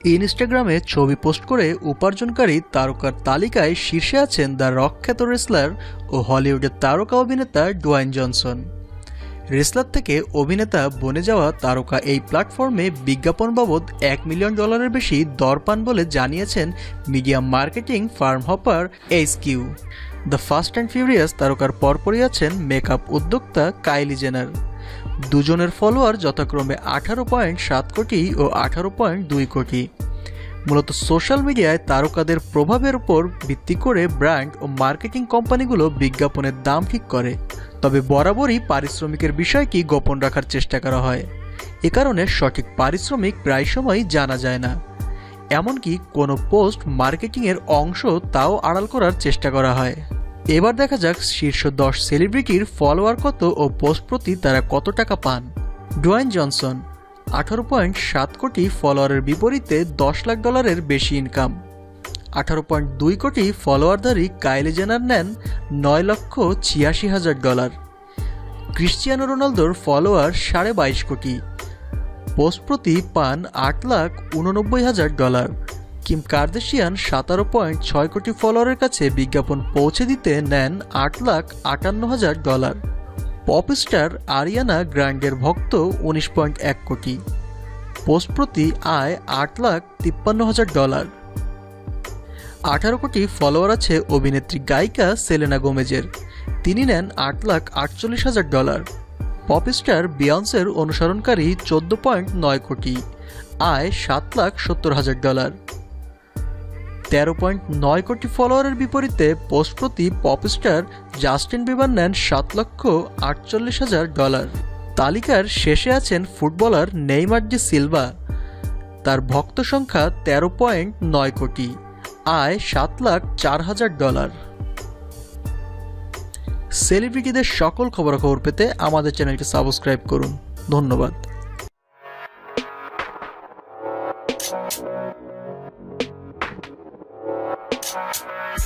ইনস্টাগ্রামে ছবি পোস্ট করে উপার্জনকারী তারকার তালিকায় শীর্ষে আছেন দ্য রকখ্যাত রেসলার ও হলিউডের তারকা অভিনেতা ডোয়াইন জনসন। রেসলার থেকে অভিনেতা বনে যাওয়া তারকা এই প্ল্যাটফর্মে বিজ্ঞাপন বাবদ এক মিলিয়ন ডলারের বেশি দর পান বলে জানিয়েছেন media marketing firm Hopper H Q. The fast and furious তারকার পরপরই আছেন মেকআপ উদ্যোক্তা কাইলি জেনার। দুজনের ফলোয়ার যথাক্রমে আঠারো পয়েন্ট সাত কোটি ও আঠারো পয়েন্ট দুই কোটি। মূলত সোশ্যাল মিডিয়ায় তারকাদের প্রভাবের উপর ভিত্তি করে ব্র্যান্ড ও মার্কেটিং কোম্পানিগুলো বিজ্ঞাপনের দাম ঠিক করে। তবে বরাবরই পারিশ্রমিকের বিষয়টি গোপন রাখার চেষ্টা করা হয়। এ কারণে সঠিক পারিশ্রমিক প্রায় সময়ই জানা যায় না। এমনকি কোনো পোস্ট মার্কেটিংয়ের অংশ তাও আড়াল করার চেষ্টা করা হয়। এবার দেখা যাক শীর্ষ দশ সেলিব্রিটির ফলোয়ার কত ও পোস্ট প্রতি তারা কত টাকা পান। ডোয়াইন জনসন আঠারো পয়েন্ট সাত কোটি ফলোয়ারের বিপরীতে দশ লাখ ডলারের বেশি ইনকাম আঠারো পয়েন্ট দুই কোটি ফলোয়ারধারী কাইলি জেনার নেন নয় লক্ষ ছিয়াশি হাজার ডলার ক্রিশ্চিয়ানো রোনালদোর ফলোয়ার সাড়ে বাইশ কোটি। পোস্ট প্রতি পান আট লাখ উননব্বই হাজার ডলার কিম কার্দেশিয়ান সতেরো পয়েন্ট ছয় কোটি ফলোয়ারের কাছে বিজ্ঞাপন পৌঁছে দিতে নেন আট লাখ আটান্ন হাজার ডলার। পপ স্টার আরিয়ানা গ্র্যান্ডের ভক্ত উনিশ পয়েন্ট এক কোটি। পোস্ট প্রতি আয় আট লাখ তিপ্পান্ন হাজার ডলার। আঠারো কোটি ফলোয়ার আছে অভিনেত্রী গায়িকা সেলেনা গোমেজের। তিনি নেন আট লাখ আটচল্লিশ হাজার ডলার। পপ স্টার বিয়ন্সের অনুসরণকারী চোদ্দ পয়েন্ট নয় কোটি। আয় সাত লাখ সত্তর হাজার ডলার। তেরো পয়েন্ট নয় কোটি ফলোয়ারের বিপরীতে পোস্ট প্রতি পপ স্টার জাস্টিন বিবার নেন সাত লক্ষ আটচল্লিশ হাজার ডলার। তালিকার শেষে আছেন ফুটবলার নেইমার সিলভা। তার ভক্ত সংখ্যা তেরো পয়েন্ট নয় কোটি, আয় সাত লাখ চার হাজার ডলার। সেলিব্রিটিদের সকল খবরাখবর পেতে আমাদের চ্যানেলটি সাবস্ক্রাইব করুন। ধন্যবাদ। Thank